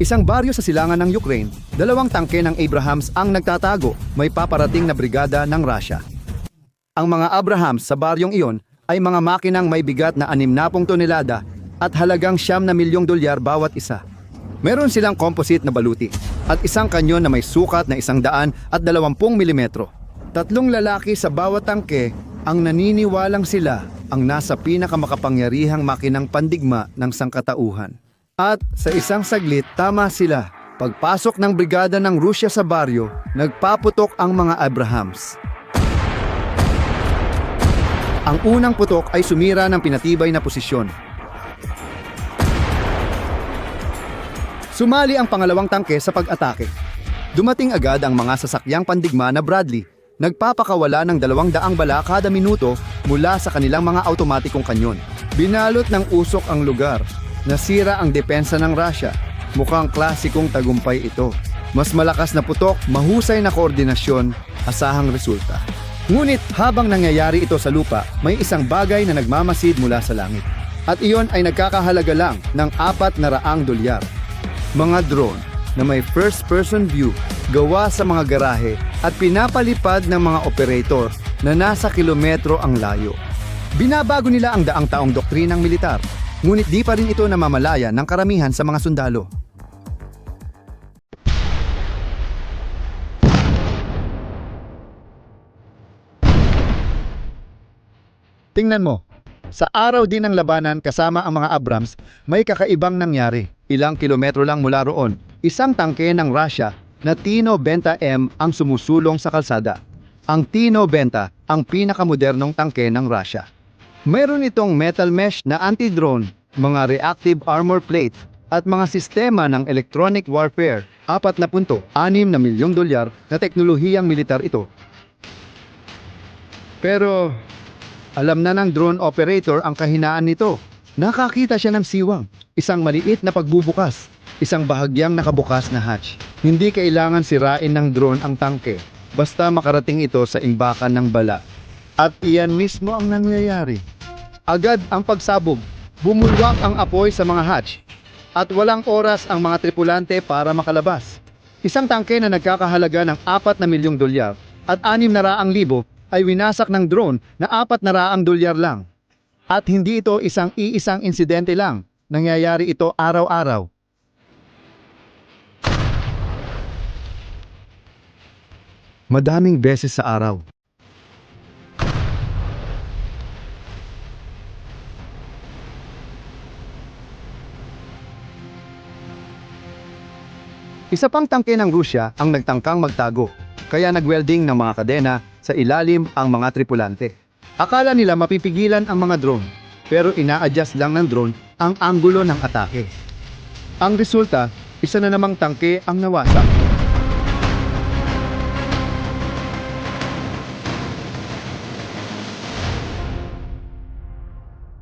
Isang baryo sa silangan ng Ukraine, dalawang tangke ng Abrahams ang nagtatago, may paparating na brigada ng Russia. Ang mga Abrahams sa baryong iyon ay mga makinang may bigat na 60 tonelada at halagang siyam na milyong dolyar bawat isa. Meron silang composite na baluti at isang kanyon na may sukat na isang daan at dalawampung milimetro. Tatlong lalaki sa bawat tangke ang naniniwalang sila ang nasa pinakamakapangyarihang makinang pandigma ng sangkatauhan. At sa isang saglit, tama sila. Pagpasok ng brigada ng Rusya sa baryo, nagpaputok ang mga Abrahams. Ang unang putok ay sumira ng pinatibay na posisyon. Sumali ang pangalawang tangke sa pag-atake. Dumating agad ang mga sasakyang pandigma na Bradley, nagpapakawala ng dalawang daang bala kada minuto mula sa kanilang mga automatikong kanyon. Binalot ng usok ang lugar. Nasira ang depensa ng Russia. Mukhang klasikong tagumpay ito. Mas malakas na putok, mahusay na koordinasyon, asahang resulta. Ngunit habang nangyayari ito sa lupa, may isang bagay na nagmamasid mula sa langit. At iyon ay nagkakahalaga lang ng apat na raang dolyar. Mga drone na may first-person view gawa sa mga garahe at pinapalipad ng mga operator na nasa kilometro ang layo. Binabago nila ang daang taong doktrinang militar, ngunit di pa rin ito namamalaya ng karamihan sa mga sundalo. Tingnan mo, sa araw din ng labanan kasama ang mga Abrams, may kakaibang nangyari. Ilang kilometro lang mula roon, isang tangke ng Russia na Tino Benta M ang sumusulong sa kalsada. Ang Tino Benta ang pinakamodernong tangke ng Russia. Meron itong metal mesh na anti-drone, mga reactive armor plate, at mga sistema ng electronic warfare. Apat na punto, anim na milyong dolyar na teknolohiyang militar ito. Pero alam na ng drone operator ang kahinaan nito. Nakakita siya ng siwang, isang maliit na pagbubukas, isang bahagyang nakabukas na hatch. Hindi kailangan sirain ng drone ang tangke, basta makarating ito sa imbakan ng bala. At iyan mismo ang nangyayari. Agad ang pagsabog, bumulwak ang apoy sa mga hatch, at walang oras ang mga tripulante para makalabas. Isang tangke na nagkakahalaga ng 4 na milyong dolyar at 6 na raang libo ay winasak ng drone na 4 na raang dolyar lang. At hindi ito isang iisang insidente lang. Nangyayari ito araw-araw. Madaming beses sa araw. Isa pang tangke ng Rusya ang nagtangkang magtago, kaya nagwelding ng mga kadena sa ilalim ang mga tripulante. Akala nila mapipigilan ang mga drone, pero ina-adjust lang ng drone ang anggulo ng atake. Ang resulta, isa na namang tangke ang nawasak.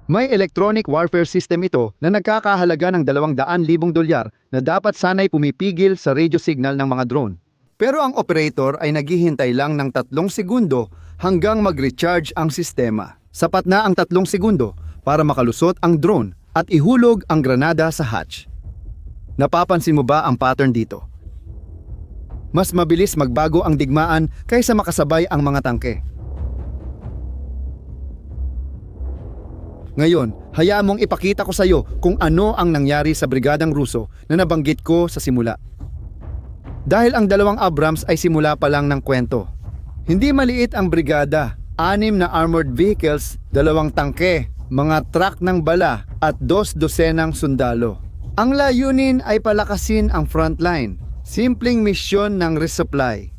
May electronic warfare system ito na nagkakahalaga ng 200,000 dolyar na dapat sanay pumipigil sa radio signal ng mga drone. Pero ang operator ay naghihintay lang ng tatlong segundo hanggang mag-recharge ang sistema. Sapat na ang tatlong segundo para makalusot ang drone at ihulog ang granada sa hatch. Napapansin mo ba ang pattern dito? Mas mabilis magbago ang digmaan kaysa makasabay ang mga tangke. Ngayon, hayaan mong ipakita ko sa iyo kung ano ang nangyari sa Brigadang Ruso na nabanggit ko sa simula. Dahil ang dalawang Abrams ay simula pa lang ng kwento. Hindi maliit ang brigada, anim na armored vehicles, dalawang tangke, mga truck ng bala at dos dosenang sundalo. Ang layunin ay palakasin ang frontline, simpleng misyon ng resupply.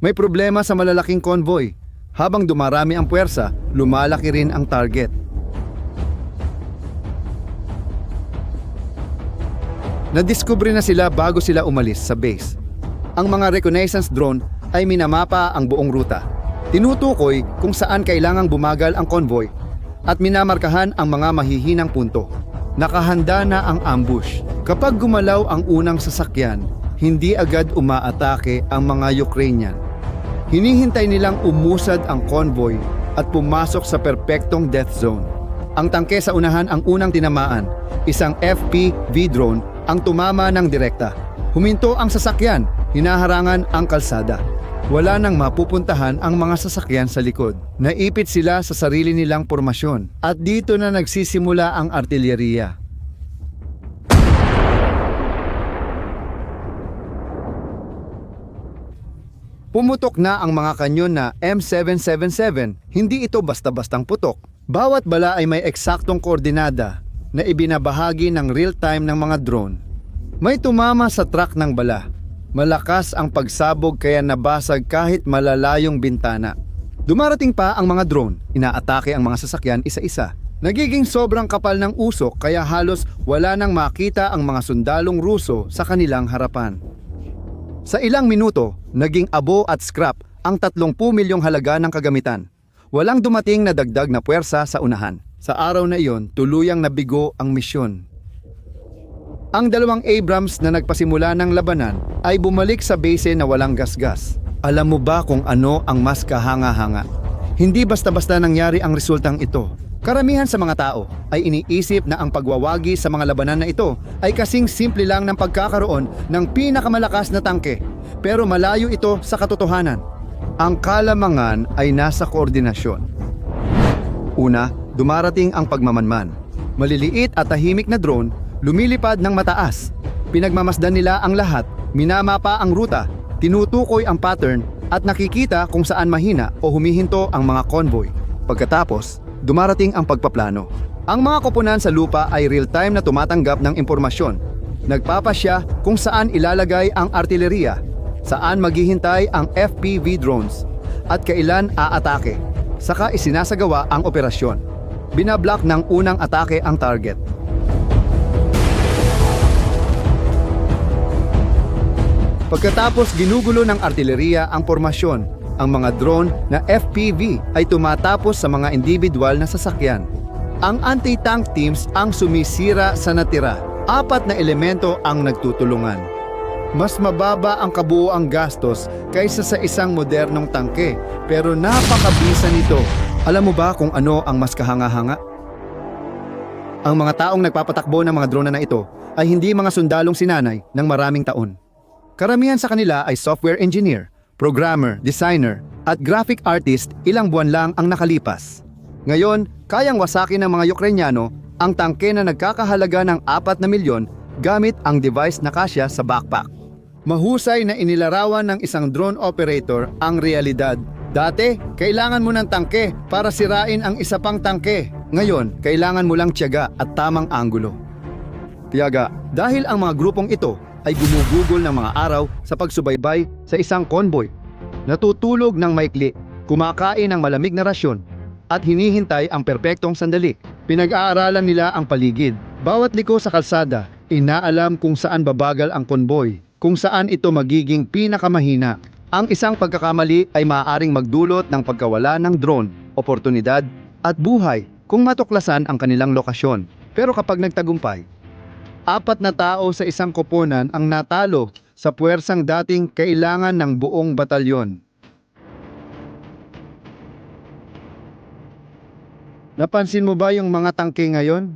May problema sa malalaking convoy. Habang dumarami ang puwersa, lumalaki rin ang target. Nadiskubre na sila bago sila umalis sa base. Ang mga reconnaissance drone ay minamapa ang buong ruta. Tinutukoy kung saan kailangang bumagal ang convoy at minamarkahan ang mga mahihinang punto. Nakahanda na ang ambush. Kapag gumalaw ang unang sasakyan, hindi agad umaatake ang mga Ukrainian. Hinihintay nilang umusad ang convoy at pumasok sa perpektong death zone. Ang tangke sa unahan ang unang tinamaan, isang FPV drone ang tumama ng direkta. Huminto ang sasakyan, hinaharangan ang kalsada. Wala nang mapupuntahan ang mga sasakyan sa likod. Naipit sila sa sarili nilang pormasyon at dito na nagsisimula ang artilyeriya. Pumutok na ang mga kanyon na M777, hindi ito basta-bastang putok. Bawat bala ay may eksaktong koordinada na ibinabahagi ng real-time ng mga drone. May tumama sa track ng bala. Malakas ang pagsabog kaya nabasag kahit malalayong bintana. Dumarating pa ang mga drone, inaatake ang mga sasakyan isa-isa. Nagiging sobrang kapal ng usok kaya halos wala nang makita ang mga sundalong Ruso sa kanilang harapan. Sa ilang minuto, naging abo at scrap ang 30 milyong halaga ng kagamitan. Walang dumating na dagdag na puwersa sa unahan. Sa araw na iyon, tuluyang nabigo ang misyon. Ang dalawang Abrams na nagpasimula ng labanan ay bumalik sa base na walang gasgas. Alam mo ba kung ano ang mas kahanga-hanga? Hindi basta-basta nangyari ang resultang ito. Karamihan sa mga tao ay iniisip na ang pagwawagi sa mga labanan na ito ay kasing simple lang ng pagkakaroon ng pinakamalakas na tangke. Pero malayo ito sa katotohanan. Ang kalamangan ay nasa koordinasyon. Una, dumarating ang pagmamanman. Maliliit at tahimik na drone, lumilipad ng mataas. Pinagmamasdan nila ang lahat, minamapa ang ruta, tinutukoy ang pattern at nakikita kung saan mahina o humihinto ang mga convoy. Pagkatapos, dumarating ang pagpaplano. Ang mga koponan sa lupa ay real-time na tumatanggap ng impormasyon. Nagpapasya kung saan ilalagay ang artilleriya, saan maghihintay ang FPV drones, at kailan aatake. Saka isinasagawa ang operasyon. Binablock ng unang atake ang target. Pagkatapos ginugulo ng artilleriya ang formasyon, ang mga drone na FPV ay tumatapos sa mga individual na sasakyan. Ang anti-tank teams ang sumisira sa natira. Apat na elemento ang nagtutulungan. Mas mababa ang kabuoang gastos kaysa sa isang modernong tangke, pero napakabisa nito. Alam mo ba kung ano ang mas kahanga-hanga? Ang mga taong nagpapatakbo ng mga drone na ito ay hindi mga sundalong sinanay ng maraming taon. Karamihan sa kanila ay software engineer, programmer, designer, at graphic artist ilang buwan lang ang nakalipas. Ngayon, kayang wasakin ng mga Ukrainyano ang tangke na nagkakahalaga ng 4 na milyon gamit ang device na kasya sa backpack. Mahusay na inilarawan ng isang drone operator ang realidad. Dati, kailangan mo ng tangke para sirain ang isa pang tangke. Ngayon, kailangan mo lang tiyaga at tamang anggulo. Tiyaga, dahil ang mga grupong ito ay gumugugol ng mga araw sa pagsubaybay sa isang convoy. Natutulog ng maikli, kumakain ng malamig na rasyon, at hinihintay ang perpektong sandali. Pinag-aaralan nila ang paligid. Bawat liko sa kalsada, inaalam kung saan babagal ang konboy, kung saan ito magiging pinakamahina. Ang isang pagkakamali ay maaaring magdulot ng pagkawala ng drone, oportunidad, at buhay kung matuklasan ang kanilang lokasyon. Pero kapag nagtagumpay, apat na tao sa isang koponan ang natalo sa puwersang dating kailangan ng buong batalyon. Napansin mo ba yung mga tangke ngayon?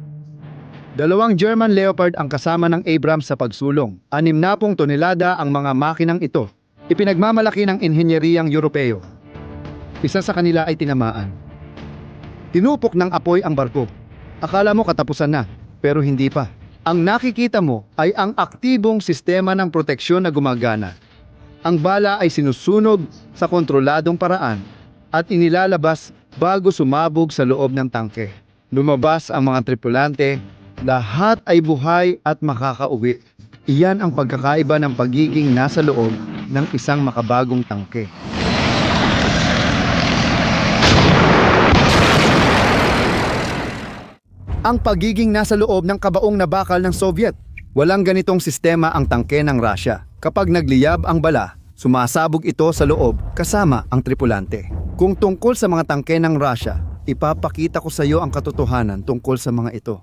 Dalawang German Leopard ang kasama ng Abrams sa pagsulong. Anim na pong tonelada ang mga makinang ito. Ipinagmamalaki ng inhenyeriyang Europeo. Isa sa kanila ay tinamaan. Tinupok ng apoy ang barko. Akala mo katapusan na, pero hindi pa. Ang nakikita mo ay ang aktibong sistema ng proteksyon na gumagana. Ang bala ay sinusunog sa kontroladong paraan at inilalabas bago sumabog sa loob ng tangke. Lumabas ang mga tripulante, lahat ay buhay at makakauwi. Iyan ang pagkakaiba ng pagiging nasa loob ng isang makabagong tangke. Ang pagiging nasa loob ng kabaong na bakal ng Soviet. Walang ganitong sistema ang tangke ng Russia. Kapag nagliyab ang bala, sumasabog ito sa loob kasama ang tripulante. Kung tungkol sa mga tangke ng Russia, ipapakita ko sa iyo ang katotohanan tungkol sa mga ito.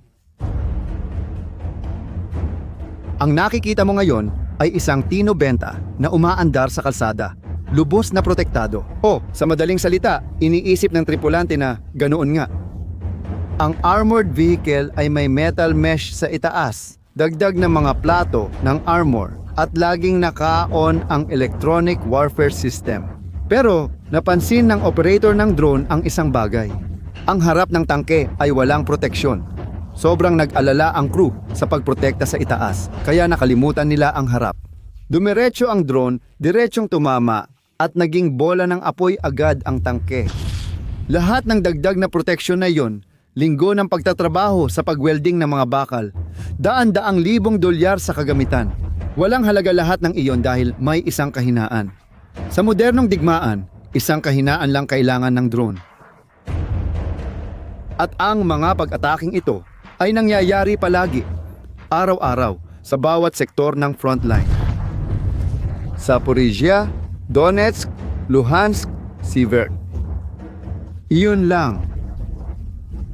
Ang nakikita mo ngayon ay isang Tino Benta na umaandar sa kalsada. Lubos na protektado. O, sa madaling salita, iniisip ng tripulante na ganoon nga. Ang armored vehicle ay may metal mesh sa itaas. dagdag ng mga plato ng armor at laging naka-on ang electronic warfare system. Pero napansin ng operator ng drone ang isang bagay. Ang harap ng tangke ay walang proteksyon. Sobrang nag-alala ang crew sa pagprotekta sa itaas, kaya nakalimutan nila ang harap. Dumiretso ang drone, diretsong tumama at naging bola ng apoy agad ang tangke. Lahat ng dagdag na proteksyon na yon, linggo ng pagtatrabaho sa pagwelding ng mga bakal, daan-daang libong dolyar sa kagamitan. Walang halaga lahat ng iyon dahil may isang kahinaan. Sa modernong digmaan, isang kahinaan lang kailangan ng drone. At ang mga pag-ataking ito ay nangyayari palagi, araw-araw, sa bawat sektor ng frontline. Zaporizhia, Donetsk, Luhansk, Sivert. Iyon lang.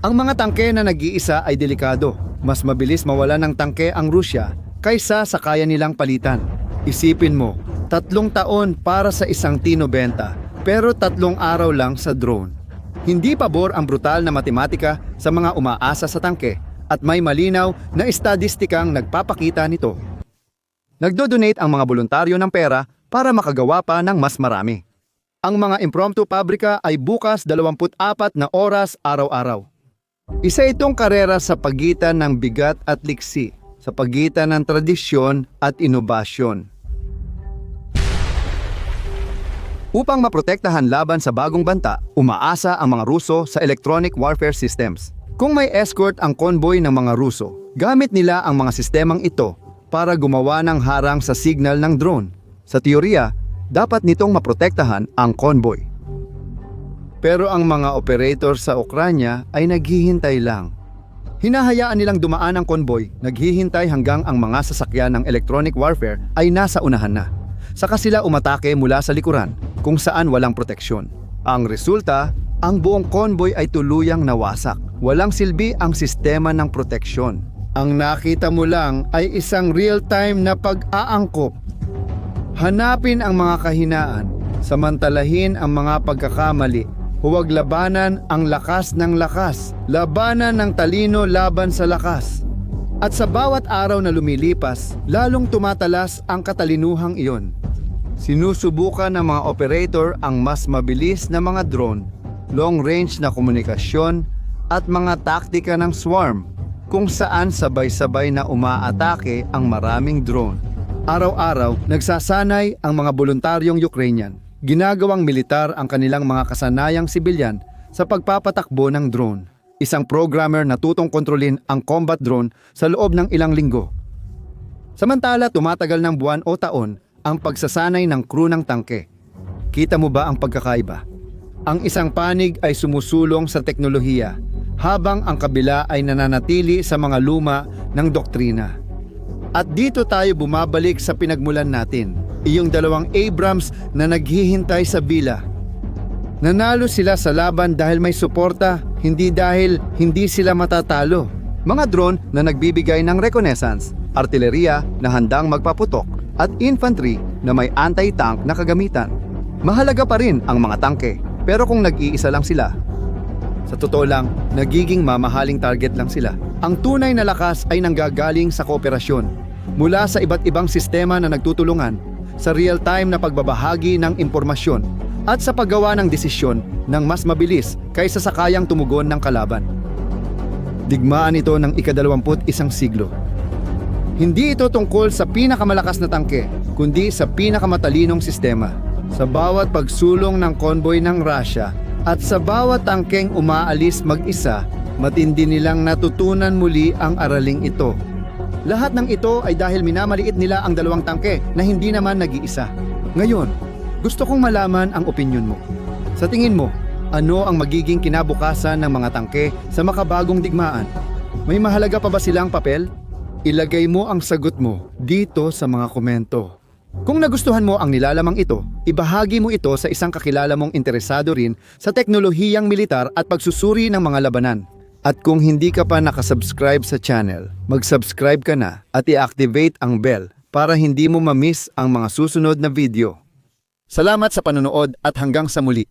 Ang mga tangke na nag-iisa ay delikado. Mas mabilis mawala ng tangke ang Rusya kaysa sa kaya nilang palitan. Isipin mo, tatlong taon para sa isang T-90 pero tatlong araw lang sa drone. Hindi pabor ang brutal na matematika sa mga umaasa sa tangke at may malinaw na estadistikang nagpapakita nito. Nagdo-donate ang mga voluntaryo ng pera para makagawa pa ng mas marami. Ang mga impromptu pabrika ay bukas 24 na oras araw-araw. Isa itong karera sa pagitan ng bigat at liksi, sa pagitan ng tradisyon at inobasyon. Upang maprotektahan laban sa bagong banta, umaasa ang mga Ruso sa electronic warfare systems. Kung may escort ang convoy ng mga Ruso, gamit nila ang mga sistemang ito para gumawa ng harang sa signal ng drone. Sa teorya, dapat nitong maprotektahan ang convoy. Pero ang mga operator sa Ukranya ay naghihintay lang. Hinahayaan nilang dumaan ang convoy, naghihintay hanggang ang mga sasakyan ng electronic warfare ay nasa unahan na. Saka sila umatake mula sa likuran, kung saan walang proteksyon. Ang resulta, ang buong convoy ay tuluyang nawasak. Walang silbi ang sistema ng proteksyon. Ang nakita mo lang ay isang real-time na pag-aangkop. Hanapin ang mga kahinaan, samantalahin ang mga pagkakamali. Huwag labanan ang lakas ng lakas, labanan ng talino laban sa lakas. At sa bawat araw na lumilipas, lalong tumatalas ang katalinuhang iyon. Sinusubukan ng mga operator ang mas mabilis na mga drone, long-range na komunikasyon, at mga taktika ng swarm kung saan sabay-sabay na umaatake ang maraming drone. Araw-araw, nagsasanay ang mga voluntaryong Ukrainian. Ginagawang militar ang kanilang mga kasanayang sibilyan sa pagpapatakbo ng drone. Isang programmer na tutong kontrolin ang combat drone sa loob ng ilang linggo. Samantala, tumatagal ng buwan o taon ang pagsasanay ng crew ng tangke. Kita mo ba ang pagkakaiba? Ang isang panig ay sumusulong sa teknolohiya, habang ang kabila ay nananatili sa mga luma ng doktrina. At dito tayo bumabalik sa pinagmulan natin, iyong dalawang Abrams na naghihintay sa bila. Nanalo sila sa laban dahil may suporta, hindi dahil hindi sila matatalo. Mga drone na nagbibigay ng reconnaissance, artilleria na handang magpaputok, at infantry na may anti-tank na kagamitan. Mahalaga pa rin ang mga tangke, pero kung nag-iisa lang sila, sa totoo lang, nagiging mamahaling target lang sila. Ang tunay na lakas ay nanggagaling sa kooperasyon, mula sa iba't ibang sistema na nagtutulungan, sa real-time na pagbabahagi ng impormasyon, at sa paggawa ng desisyon ng mas mabilis kaysa sa kayang tumugon ng kalaban. Digmaan ito ng ikadalawamput isang siglo. Hindi ito tungkol sa pinakamalakas na tangke, kundi sa pinakamatalinong sistema. Sa bawat pagsulong ng konvoy ng Russia at sa bawat tangkeng umaalis mag-isa, matindi nilang natutunan muli ang araling ito. Lahat ng ito ay dahil minamaliit nila ang dalawang tangke na hindi naman nag-iisa. Ngayon, gusto kong malaman ang opinyon mo. Sa tingin mo, ano ang magiging kinabukasan ng mga tangke sa makabagong digmaan? May mahalaga pa ba silang papel? Ilagay mo ang sagot mo dito sa mga komento. Kung nagustuhan mo ang nilalamang ito, ibahagi mo ito sa isang kakilala mong interesado rin sa teknolohiyang militar at pagsusuri ng mga labanan. At kung hindi ka pa nakasubscribe sa channel, mag-subscribe ka na at i-activate ang bell para hindi mo ma-miss ang mga susunod na video. Salamat sa panonood at hanggang sa muli.